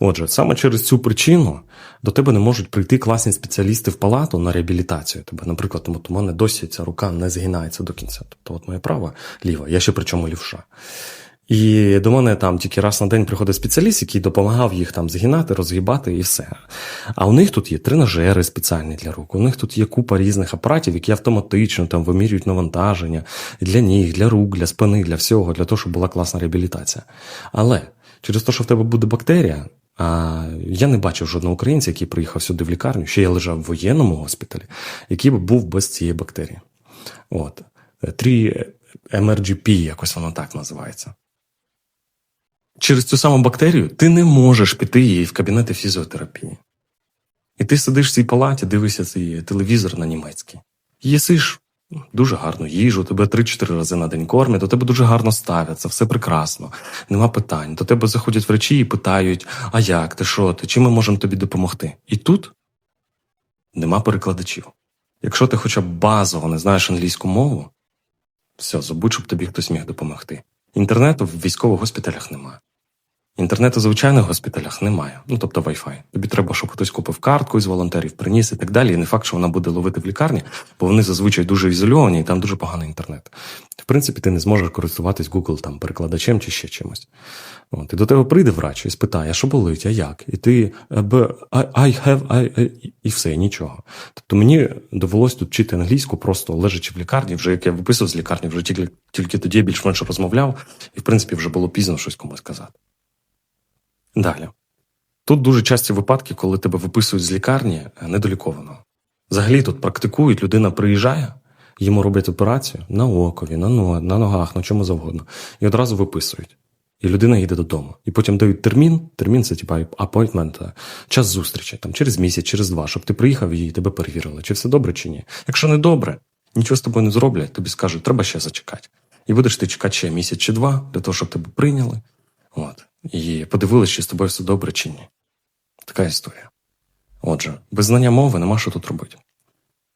Отже, саме через цю причину до тебе не можуть прийти класні спеціалісти в палату на реабілітацію. Тебе, наприклад, тому у мене досі ця рука не згинається до кінця. Тобто, от моя права ліва, я ще причому лівша. І до мене там тільки раз на день приходить спеціаліст, який допомагав їх там згинати, розгибати і все. А у них тут є тренажери спеціальні для рук, у них тут є купа різних апаратів, які автоматично там вимірюють навантаження для ніг, для рук, для спини, для всього, для того, щоб була класна реабілітація. Але через те, що в тебе буде бактерія, я не бачив жодного українця, який приїхав сюди в лікарню, ще я лежав в воєнному госпіталі, який би був без цієї бактерії. От. 3 MRGP, якось воно так називається. Через цю саму бактерію ти не можеш піти її в кабінети фізіотерапії. І ти сидиш в цій палаті, дивишся цей телевізор на німецький. Їсиш дуже гарну їжу, тебе 3-4 рази на день кормять, до тебе дуже гарно ставляться, все прекрасно, нема питань. До тебе заходять врачі і питають: а як ти, що ти, чим ми можемо тобі допомогти? І тут нема перекладачів. Якщо ти хоча б базово не знаєш англійську мову, все, забудь, щоб тобі хтось міг допомогти. Інтернету в військових госпіталях немає. Інтернету в звичайних госпіталях немає. Ну тобто Wi-Fi. Тобі треба, щоб хтось купив картку із волонтерів, приніс і так далі. І не факт, що вона буде ловити в лікарні, бо вони зазвичай дуже ізольовані і там дуже поганий інтернет. В принципі, ти не зможеш користуватись Google там перекладачем чи ще чимось. От, і до тебе прийде врач і спитає, а що болить, а як? І ти «Е, I, have, I, I», і все, і нічого. Тобто мені довелось тут вчити англійську, просто лежачи в лікарні, вже як я виписав з лікарні, вже тільки, тільки тоді я більш-менш розмовляв, і в принципі вже було пізно щось комусь сказати. Далі. Тут дуже часті випадки, коли тебе виписують з лікарні е, недолікованого. Взагалі тут практикують, людина приїжджає, йому роблять операцію на окові, на, на ногах, на чому завгодно, і одразу виписують. І людина їде додому. І потім дають термін. Термін це типа апойтмент, час зустрічі, там через місяць, через два, щоб ти приїхав і тебе перевірили, чи все добре, чи ні. Якщо не добре, нічого з тобою не зроблять, тобі скажуть, треба ще зачекати. І будеш ти чекати ще місяць чи два, для того, щоб тебе прийняли. От. І подивилися, чи з тобою все добре, чи ні. Така історія. Отже, без знання мови нема що тут робити.